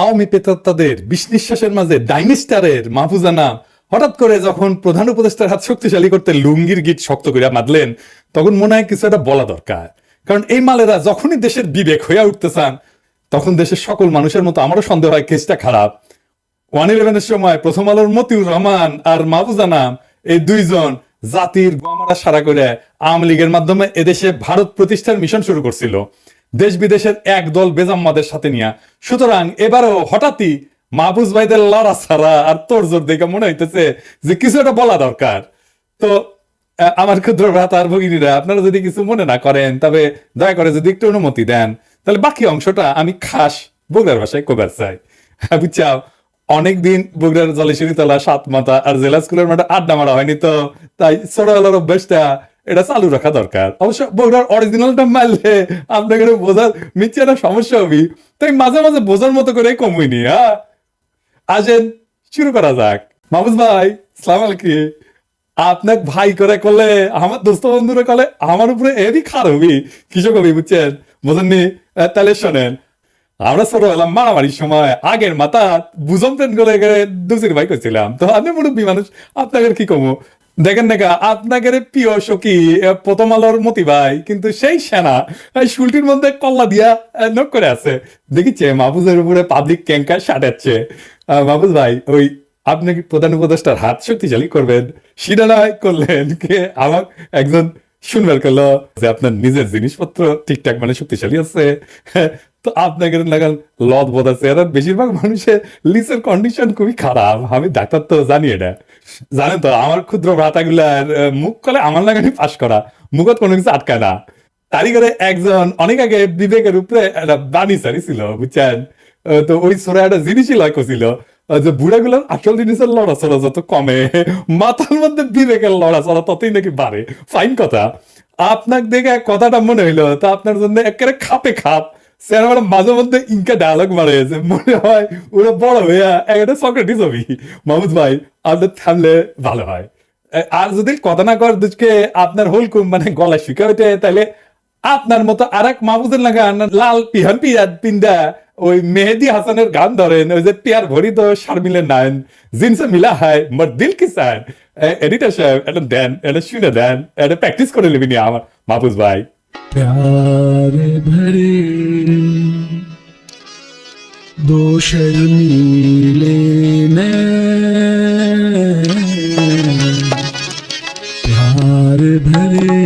আওয়ামী পেতাত্তাদের বিষ নিঃশ্বাসের মাঝে ডাইনিস্টারের মাহফুজা নাম, হঠাৎ করে যখন প্রধান উপদেষ্টার হাত শক্তিশালী করতে লুঙ্গির গিট শক্ত করে মাদলেন তখন মনে হয় কিছু একটা বলা দরকার। কারণ এই মালেরা যখনই দেশের বিবেক হয়ে উঠতে চান, তখন দেশের সকল মানুষের মতো আমারও সন্দেহ হয় কেসটা খারাপ। ওয়ান ইলেভেনের সময় প্রথম আলোর মতিউর রহমান আর মাহফুজা নাম, এই দুইজন জাতির গমারা সারা করে আওয়ামী লীগের মাধ্যমে এদেশে ভারত প্রতিষ্ঠার মিশন শুরু করছিল। দেশ বিদেশের এক দল বেজাম্মাদের সাথে নিয়ে। সুতরাং এবারও হঠাৎই মাহফুজ ভাইদের লড়া ছাড়া আর তোর জোর দেখে মনে হইতেছে যে কিছু একটা বলা দরকার। তো আমার ক্ষুদ্র ভ্রাতা আর ভগিনীরা আপনারা যদি কিছু মনে না করেন তবে দয়া করে যদি একটু অনুমতি দেন তাহলে বাকি অংশটা আমি খাস বগুড়ার ভাষায় কবার চাই। হ্যাঁ, বুঝছাও অনেকদিন বগুড়ার জলেশ্বরী তলা সাত মাথা আর জেলা স্কুলের মাঠে আড্ডা মারা হয়নি তো তাই ছোটবেলার অভ্যাসটা এটা চালু রাখা দরকার। অবশ্য বগুড়ার অরিজিনালটা মারলে আপনাকে বোঝার মিথ্যে একটা সমস্যা হবি। তাই মাঝে মাঝে বোঝার মতো করে কমইনি হ্যাঁ? আসেন, শুরু করা যাক। মাহবুজ ভাই, সালাম আলাইকুম। আপনাক ভাই করে করলে, আমার দোস্ত বন্ধুরা করলে আমার উপরে এরই খার হবি। কৃষক হবি বুঝছেন? বোঝেননি? তাহলে শোনেন। আমরা ছোট হলাম মারামারির সময়। আগের মাথা বুঝম ট্রেন করে দুসির ভাই করছিলাম। তো আমি মুরব্বী মানুষ আপনাকে কি কমো? দেখেন দেখা আপনাদের প্রিয় সখী প্রথম আলোর মতি ভাই, কিন্তু সেই সেনা, এই শুলটির মধ্যে কল্লা দিয়া নক করে আছে। দেখিছে মাহফুজের উপরে পাবলিক ক্যাঙ্কার সাটাচ্ছে মাহফুজ ভাই, ওই আপনি কি প্রধান উপদেষ্টার হাত শক্তিশালী করবেন? সেটা করলেন কে? আমার একজন শুনবার করল যে আপনার নিজের জিনিসপত্র ঠিকঠাক মানে শক্তিশালী আছে। তো আপনাকে লাগান লদ বোধ আছে। এরা বেশিরভাগ মানুষের লিসের কন্ডিশন খুবই খারাপ। আমি ডাক্তার তো জানি এটা। জানেন তো আমার ক্ষুদ্র ভ্রাতাগুলার মুখ কলে আমার লাগানি পাশ করা। মুখত কোনো কিছু আটকায় না। তারই করে একজন অনেক আগে বিবেকের উপরে একটা বাণী সারি ছিল বুঝছেন তো ওই সোরা একটা জিনিসই লক্ষ্য ছিল আহ, যে বুড়াগুলোর আসল জিনিসের লড়া লড়াচড়া যত কমে মাথার মধ্যে বিবেকের লড়া লড়াচড়া ততই নাকি বাড়ে। ফাইন কথা। আপনার দেখে কথাটা মনে হইল তা আপনার জন্য একেবারে খাপে খাপ। স্যার মাঝে মধ্যে ইনকা ডায়ালগ মারে যে, মনে হয় ওরা বড় হইয়া একটা সক্রেটিস হবি মাহমুদ ভাই আপনার থামলে ভালো হয়। আর যদি কথা না কর, দুজকে আপনার মানে গলা শিখে ওঠে তাহলে আপনার মতো আর এক মাহমুদের লাগান লাল পিহান পিয়াদ পিন্দা, ওই মেহেদি হাসানের গান ধরেন, ওই যে পিয়ার ভরি তো শারমিলের নাইন জিনসে মিলা হয়, মোর দিল কি সান এডিটার সাহেব, এটা দেন, এটা শুনে দেন, এটা প্র্যাকটিস করে নেবেন আমার মাহফুজ ভাই। प्यार भरे दो शर्मीले नैन प्यार भरे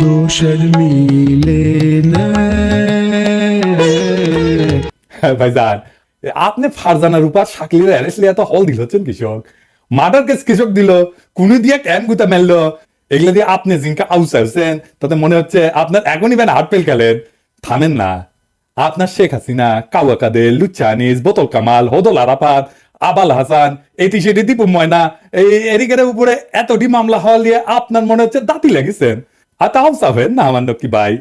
दो शर्मीले नैन হ্যাঁ, ভাইজান আপনি ফারজানা রূপা শাকলির অ্যারেস্ট লিয়া তো হল দিল হচ্ছেন কৃষক মার্ডার কেস কৃষক দিল কুনি দিয়ে ক্যান গুতা মেললো এগুলো দিয়ে আপনি জিনকা আউস আসছেন, তাতে মনে হচ্ছে আপনার এখনই ব্যান হাট পেল খেলেন। থামেন না। আপনার শেখ হাসিনা, কাওয়া কাদের লুচ্চানিস বোতল কামাল, হদল আরাফাত, আবাল হাসান, এটি সেটি দীপু ময়না, এই এরিকের উপরে এতটি মামলা হওয়া নিয়ে আপনার মনে হচ্ছে দাঁতি লেগেছেন। আর তাও সাফেন না আমার কি ভাই?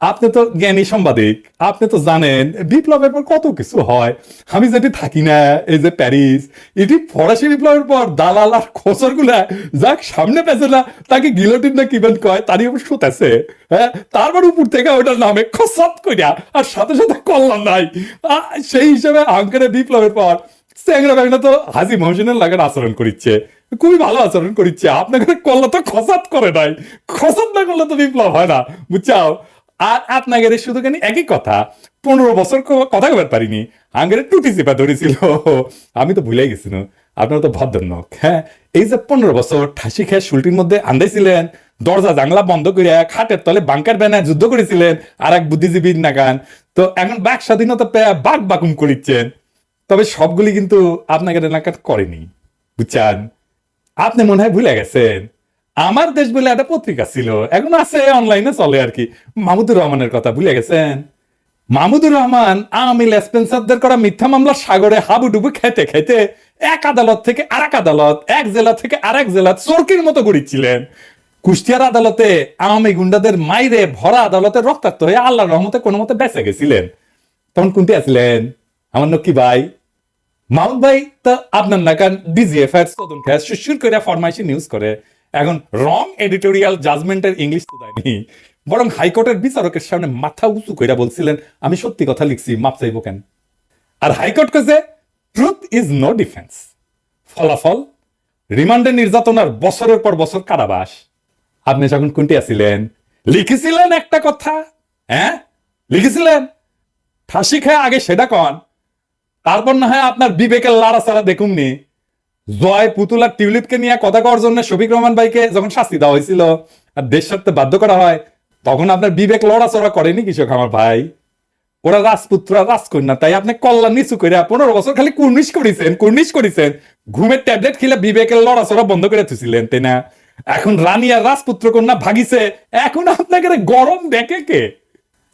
আপনি তো জ্ঞানী সাংবাদিক, আপনি তো জানেন, বিপ্লবের পর কত কিছু হয়। আমি যেটি থাকি না, এই যে প্যারিস, এটি ফরাসি বিপ্লবের পর দালাল আর খোসরগুলা যাক সামনে পেছে না, তাকে গিলোটিন না কিবেন কয়, তারই উপর শুতেছে। হ্যাঁ তারপর উপর থেকে ওটার নামে খসাত কইরা, আর সাথে সাথে কল্যাণ নাই। সেই হিসাবে আঙ্কারে বিপ্লবের পর স্যাংরা ব্যাংরা তো হাজি মহসিনের লাগার আচরণ করিচ্ছে। খুবই ভালো আচরণ করিচ্ছে। আপনাকে কল্লা তো খসাত করে নাই। খসাত না করলে তো বিপ্লব হয় না। বুঝছাও? আর আপনাকে শুধু কেন একই কথা, পনেরো বছর কথা কবার পারিনি, আঙ্গের টুটি চেপা ধরেছিল। আমি তো ভুলে গেছিল আপনারা তো ভদ্রনক হ্যাঁ? এই যে পনেরো বছর ঠাসি খেয়ে শুলটির মধ্যে আন্দাইছিলেন দরজা জাংলা বন্ধ করে খাটের তলে বাংকার ব্যানায় যুদ্ধ করেছিলেন, আর এক বুদ্ধিজীবীর নাগান, তো এখন বাক স্বাধীনতা পেয়ে বাক বাকুম করিচ্ছেন। তবে সবগুলি কিন্তু আপনাকে এলাকার করেনি, বুঝছেন? আপনি মনে হয় ভুলে গেছেন। আমার দেশ বলে একটা পত্রিকা ছিল। এখন আছে অনলাইনে চলে আর কি। মাহমুদুর রহমানের কথা ভুলে গেছেন? মাহমুদুর রহমান আওয়ামী লেসপেন্সারদের করা মিথ্যা মামলা সাগরে হাবুডুবু খেতে খেতে এক আদালত থেকে আরেক আদালত, এক জেলা থেকে আরেক জেলা চরকির মতো গড়িচ্ছিলেন। কুষ্টিয়ার আদালতে আওয়ামী গুন্ডাদের মাইরে ভরা আদালতে রক্তাক্ত হয়ে আল্লাহ রহমতে কোনো মতে বেঁচে গেছিলেন। তখন কোনটি আছিলেন? আমার নকি ভাই। মাউন্ট ভাই, তো আপনার নাকান ডিজিএফ তদন্ত সুশুর করে ফরমাইশি নিউজ করে। এখন রং এডিটোরিয়াল জাজমেন্টের ইংলিশ তো দেয়নি। বরং হাইকোর্টের বিচারকের সামনে মাথা উঁচু কইরা বলছিলেন, আমি সত্যি কথা লিখছি, মাপ চাইব কেন? আর হাইকোর্ট কেছে ট্রুথ ইজ নো ডিফেন্স ফলাফল, রিমান্ডে নির্যাতনার বছরের পর বছর কারাবাস। আপনি যখন কোনটি আছিলেন, লিখেছিলেন একটা কথা হ্যাঁ? লিখেছিলেন ফাঁসি খায় আগে সেটা কন, তারপর না হয় আপনার বিবেকের লাড়াচাড়া দেখুননি জয়, পুতুল আর টিউলিপকে নিয়ে কথা কওয়ার জন্য শফিক রহমান ভাইকে যখন শাস্তি দেওয়া হয়েছিল আর দেশ ছাড়তে বাধ্য করা হয়, তখন আপনার বিবেক লড়াচড়া করেনি কৃষক আমার ভাই। ওরা রাজপুত্র রাজকন্যা, তাই আপনি কল্যাণ নিচু করে পনেরো বছর খালি কুর্নিশ করেছেন কুর্নিশ করেছেন। ঘুমের ট্যাবলেট খেলে বিবেকের লড়াচড়া বন্ধ করে থুছিলেন তাই না? এখন রানী আর রাজপুত্র কন্যা ভাগিছে, এখন আপনাকে গরম দেখে কে?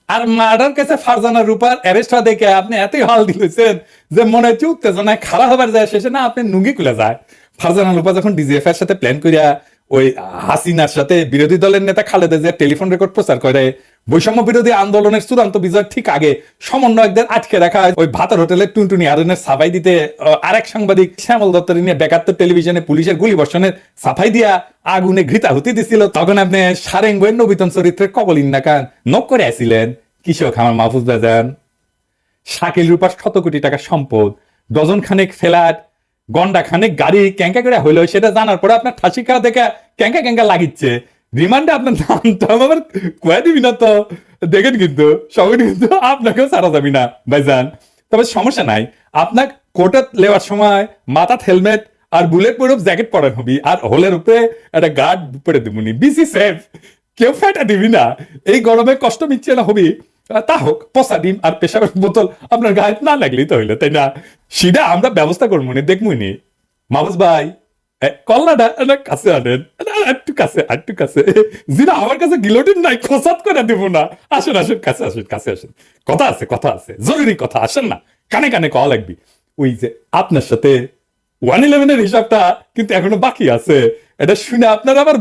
আর মার্ডার কেসে ফারজানা রূপার অ্যারেস্ট হওয়া দেখে আপনি এতই হল দিলেছেন যে মনে হচ্ছে উত্তেজনায় খারাপ হবার যায়, শেষে না আপনি নুঙ্গি খুলে যায়। ফারজানা রূপা যখন ডিজিএফ এর সাথে প্ল্যান করিয়া ওই হাসিনার সাথে বিরোধী দলের নেতা খালেদা যে টেলিফোন রেকর্ড প্রচার করে বৈষম্য বিরোধী আন্দোলনের চূড়ান্ত বিজয় ঠিক আগে সমন্বয়কদের আটকে রাখা হয়। ওই ভাতার হোটেলের টুনটুনি আরনের সাফাই দিতে আরেক সাংবাদিক শ্যামল দত্তর নিয়ে বেকাত্তর টেলিভিশনে পুলিশের গুলি বর্ষণের সাফাই দিয়া আগুনে ঘৃতাহুতি দিছিল। তখন আপনি সারেং বইয়ের নবীতন চরিত্রের কবলিন নাকান নক করে আসিলেন কৃষক আমার মাহফুজ বাজান। শাকিল রূপার শত কোটি টাকা সম্পদ, ডজন খানেক ফ্ল্যাট, গন্ডা খানেক গাড়ি ক্যাঙ্কা করে হইল, সেটা জানার পরে আপনার ঠাসি খাওয়া দেখে ক্যাঙ্কা ক্যাঙ্কা লাগিচ্ছে। রিমান্ডে আপনার নামটা আবার কয়ে দিবি না তো দেখেন কিন্তু সবাই কিন্তু আপনাকেও ছাড়া যাবি না, ভাইজান। তবে সমস্যা নাই, আপনার কোর্টে লেওয়ার সময় মাথাত হেলমেট আর বুলেট প্রুফ জ্যাকেট পরান হবি আর হোলের উপরে একটা গার্ড পরে দিবনি। বিসি সেফ কেউ ফেটা দিবি না। এই গরমে কষ্ট মিচ্ছে না হবি তা হোক পচা ডিম আর পেশাবের বোতল আপনার গায়ে না লাগলেই তো হইল, তাই না? সেটা আমরা ব্যবস্থা করব নি, দেখব নি। মাহবুজ ভাই কল্লাটা কাছে আনেন। কাছে কাছে। জিনা, আমার কাছে গিলোটিন নাই করে দিব না। আসেন আসেন, কাছে আসেন কাছে আসেন। কথা আছে কথা আছে, জরুরি কথা, আসেন না। কানে কানে কওয়া ওই যে আপনার সাথে ওয়ান হিসাবটা কিন্তু এখনও বাকি আছে। এটা শুনে আপনারা আবার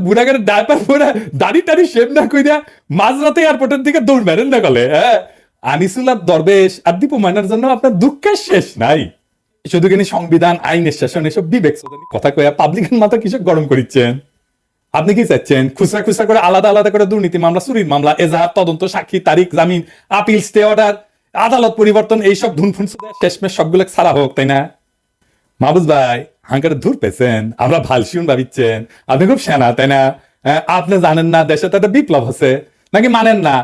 ডাইপার পরে দাড়ি টাড়ি শেভ না কইরা মাঝরাতে এয়ারপোর্টের দিকে দৌড় মেরেন না গলে হ্যাঁ? আনিসুল আর দরবেশ আর দীপু মাইনার জন্য আপনার দুঃখের শেষ নাই। শুধু সংবিধান আইনের শাসন, এসব বিবেক কথা কয়া পাবলিকের মাথা কিসব গরম করিচ্ছেন? আপনি কি চাচ্ছেন? খুচরা খুচরা করে আলাদা আলাদা করে দুর্নীতি মামলা চুরির মামলা এজাহার তদন্ত সাক্ষী তারিখ জামিন আপিল স্টে অর্ডার আদালত পরিবর্তন এইসব ধুনফুন শেষমেশ সবগুলো ছাড়া হোক তাই না? মাহবুজ ভাই হাঙ্কারে ধূর পেয়েছেন আমরা ভালসিউন ভাবিচ্ছেন আপনি খুব সেনা তাই না? হ্যাঁ, আপনি জানেন না দেশে তো একটা বিপ্লব হচ্ছে নাকি মানেন না?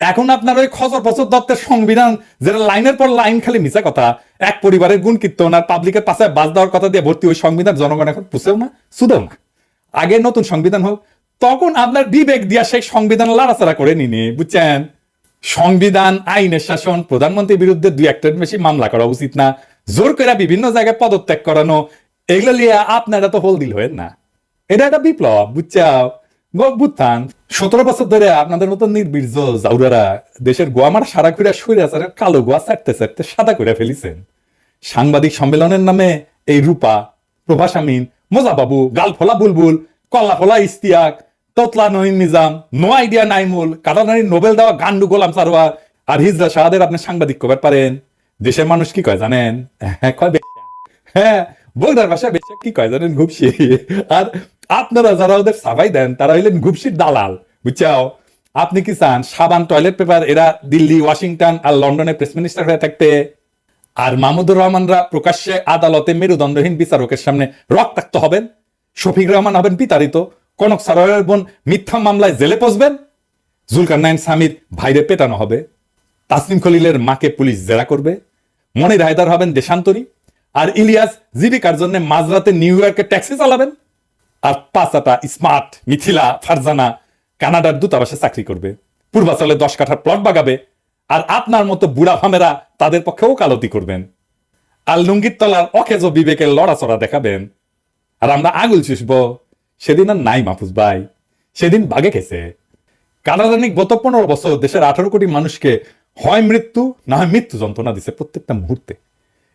এখন আপনার ওই খসর ফসর দত্তের সংবিধান যেটা লাইনের পর লাইন খালি মিছা কথা এক পরিবারের গুণ কীর্তন আর পাবলিকের পাশে বাস দেওয়ার কথা দিয়ে ভর্তি ওই সংবিধান জনগণ এখন পুষেও না শুধেও না। আগে নতুন সংবিধান হোক, তখন আপনার বিবেক দিয়া সেই সংবিধান লাড়াচাড়া করে নিনি, বুঝছেন? সংবিধান, আইনের শাসন, প্রধানমন্ত্রীর বিরুদ্ধে দুই একটার বেশি মামলা করা উচিত না, জোর করে বিভিন্ন জায়গায় পদত্যাগ করানো, এগুলো নিয়ে আপনারা তো হোল দিল হয়েন না। এটা একটা বিপ্লব, বুঝছাও? বুঝতাম? সতেরো বছর ধরে আপনাদের মতো নির্বীর্য জাউরারা দেশের গোয়ামার সারা খুঁড়া সইরে আছে কালো গোয়া চাটতে চাটতে সাদা করে ফেলিছেন। সাংবাদিক সম্মেলনের নামে এই রূপা, প্রভাস আমিন মোজাবাবু, গালফলা বুলবুল, কল্লাফলা ইস্তিয়াক তোতলা নঈম নিজাম নো আইডিয়া নাইমুল কাটানারি নোবেল দেওয়া গান্ডু গোলাম সারোয়া আর হিজরা শাহাদের আপনি সাংবাদিক কবার পারেন। দেশের মানুষ কি কয় জানেন? হ্যাঁ বলদার ভাষা বেশি কি কয় জানেন ঘুপসি? আর আপনারা যারা ওদের সাবাই দেন, তারা হইলেন ঘুপসির দালাল, বুঝছাও? আপনি কি চান, সাবান, টয়লেট পেপার, এরা দিল্লি, ওয়াশিংটন আর লন্ডনে প্রেস মিনিস্টার হয়ে থাকতে? আর মাহমুদুর রহমানরা প্রকাশ্যে আদালতে মেরুদণ্ডহীন বিচারকের সামনে রক্তাক্ত হবেন। শফিক রহমান হবেন বিতাড়িত। কনক সারয়ের বোন মিথ্যা মামলায় জেলে পচবেন। জুলকার নাইন স্বামীর ভাইরে পেটানো হবে। তাসনিম খলিলের মাকে পুলিশ জেরা করবে। মনির হায়দার হবেন দেশান্তরী। আর ইলিয়াস জীবিকার জন্য মাঝরাতে নিউ ইয়র্কে ট্যাক্সি চালাবেন। আর পাঁচাটা স্মার্ট মিথিলা ফারজানা কানাডার দূতাবাসে চাকরি করবে। পূর্বাচলে দশ কাঠার প্লট বাগাবে। আর আপনার মতো বুড়া ভামেরা তাদের পক্ষে ওকালতি করবেন। আর লুঙ্গির তলার অকেজ বিবেকের লড়াচড়া দেখাবেন। আর আমরা আঙুল চুষব। সেদিন আর নাই মাহফুজ ভাই। সেদিন বাগে খেছে। কানাডানিক গত পনেরো বছর দেশের আঠারো কোটি মানুষকে হয় মৃত্যু, না হয় মৃত্যু যন্ত্রণা দিছে প্রত্যেকটা মুহূর্তে।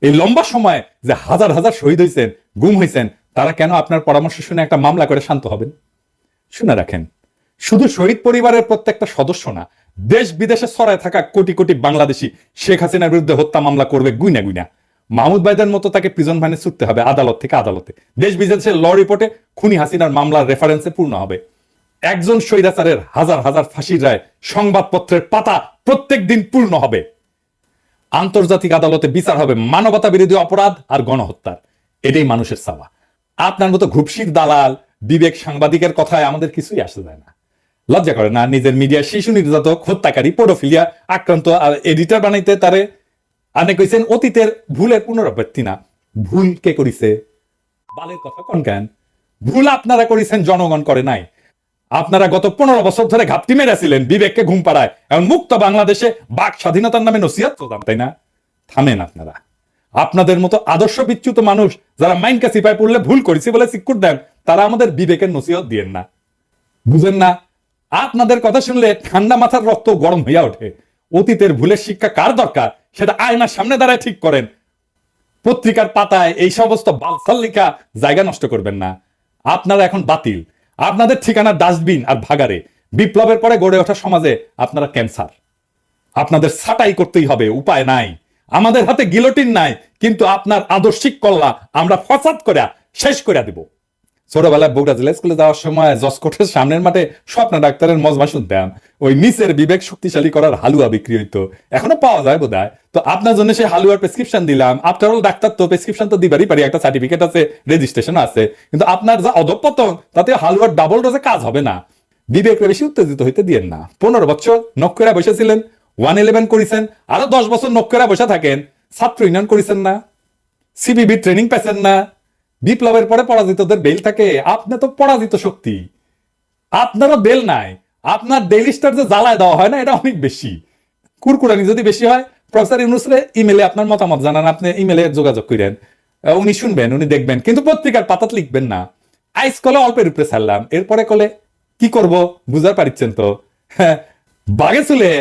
এই লম্বা সময় যে হাজার হাজার শহীদ হয়েছেন গুম হয়েছেন তারা কেন আপনার পরামর্শ শুনে একটা মামলা করে শান্ত হবেন? শুনে রাখেন। শুধু শহীদ পরিবারের প্রত্যেকটা সদস্য না দেশ বিদেশে ছড়ায় থাকা কোটি কোটি বাংলাদেশি শেখ হাসিনার বিরুদ্ধে হত্যা মামলা করবে গুইনা গুইনা। মাহমুদ ভাইদের মতো তাকে প্রিজন ভ্যানে ছুটতে হবে, আদালত থেকে আদালতে। দেশ বিদেশের ল রিপোর্টে খুনি হাসিনার মামলার রেফারেন্সে পূর্ণ হবে। একজন স্বৈরাচারের হাজার হাজার ফাঁসির রায় সংবাদপত্রের পাতা প্রত্যেক দিন পূর্ণ হবে। আন্তর্জাতিক আদালতে বিচার হবে মানবতা বিরোধী অপরাধ আর গণহত্যার। এটাই মানুষের চাওয়া। আপনার মতো ঘুপসির দালাল, বিবেক সাংবাদিকের কথায় আমাদের কিছুই আসে যায় না। লজ্জা করে না। নিজের মিডিয়া শিশু নির্যাতক, হত্যাকারী পোডোফিলিয়া আক্রান্ত আর এডিটর বানাইতে তারে আপনি কইছেন অতীতের ভুলের পুনরাবৃত্তি না। ভুল কে করিছে? বালের কথা কোন কেন ভুল আপনারা করেছেন, জনগণ করে নাই। আপনারা গত পনেরো বছর ধরে ঘাপটি মেরেছিলেন, বিবেককে ঘুম পাড়ায়। এখন মুক্ত বাংলাদেশে বাক স্বাধীনতার নামে নসিহত করতাম তাই না? থামেন আপনারা। আপনাদের মতো আদর্শ বিচ্যুত মানুষ যারা মাইনকা সিপাই পড়লে ভুল করেছি বলে সিকুর দেন, তারা আমাদের বিবেকের নসিহত দিয়েন না। বুঝেন না আপনাদের কথা শুনলে ঠান্ডা মাথার রক্ত গরম হইয়া ওঠে। অতীতের ভুলের শিক্ষা কার দরকার? সেটা আয়নার সামনে দাঁড়ায় ঠিক করেন। পত্রিকার পাতায় এই সমস্ত বালসাল্লিকা জায়গা নষ্ট করবেন না। আপনারা এখন বাতিল। আপনাদের ঠিকানা ডাস্টবিন আর ভাগারে বিপ্লবের পরে গড়ে ওঠা সমাজে আপনারা ক্যান্সার। আপনাদের ছাটাই করতেই হবে, উপায় নাই। আমাদের হাতে গিলোটিন নাই, কিন্তু আপনার আদর্শিক কল্লা আমরা ফসাদ করে শেষ করে দিব। ছোটবেলায় বগুড়া জেলা স্কুলে যাওয়ার সময় জসকোটের সামনের মাঠে স্বপ্ন ডাক্তারের মজমা শুনতাম ওই নিচের বিবেক শক্তিশালী করার হালুয়া বিক্রি হইতো। এখনও পাওয়া যায় বোধ তো আপনার জন্য সেই হালুয়ার প্রেসক্রিপশন দিলাম। আফটার অল ডাক্তার তো প্রেসক্রিপশন তো দিবারই পারি, একটা সার্টিফিকেট আছে রেজিস্ট্রেশন আছে। কিন্তু আপনার যা অধপতন তাতে হালুয়ার ডাবল ডোজে কাজ হবে না। বিবেককে বেশি উত্তেজিত হইতে দিয়েন না। পনেরো বছর নক্ষরা বসেছিলেন ওয়ান ইলেভেন করেছেন, আরও দশ বছর নক্ষরা বসে থাকেন। ছাত্র ইউনিয়ন করেছেন না। সিবিবি ট্রেনিং পেছেন না। বিপ্লবের পরে পরাজিতদের বেল থাকে। আপনি তো পরাজিত শক্তি। আপনারও বেল নাই। আপনার ডেইলি স্টার যে জ্বালায় দেওয়া হয় না এটা অনেক বেশি। কুরকুরানি যদি বেশি হয় প্রফেসর ইউনুসরে ইমেলে আপনার মতামত জানান আপনি ইমেলে যোগাযোগ করেন। উনি শুনবেন উনি দেখবেন। কিন্তু পত্রিকার পাতাত লিখবেন না। আইস কলে অল্পের উপরে ছাড়লাম। এরপরে কলে কি করব? বুঝার পারিচ্ছেন তো? হ্যাঁ, বাঘে চুলে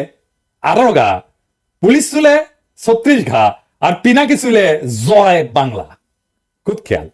আঠারো গা পুলিশ চুলে ছত্রিশ ঘা আর পিনাকি চুলে জয় বাংলা। খুব খেয়াল।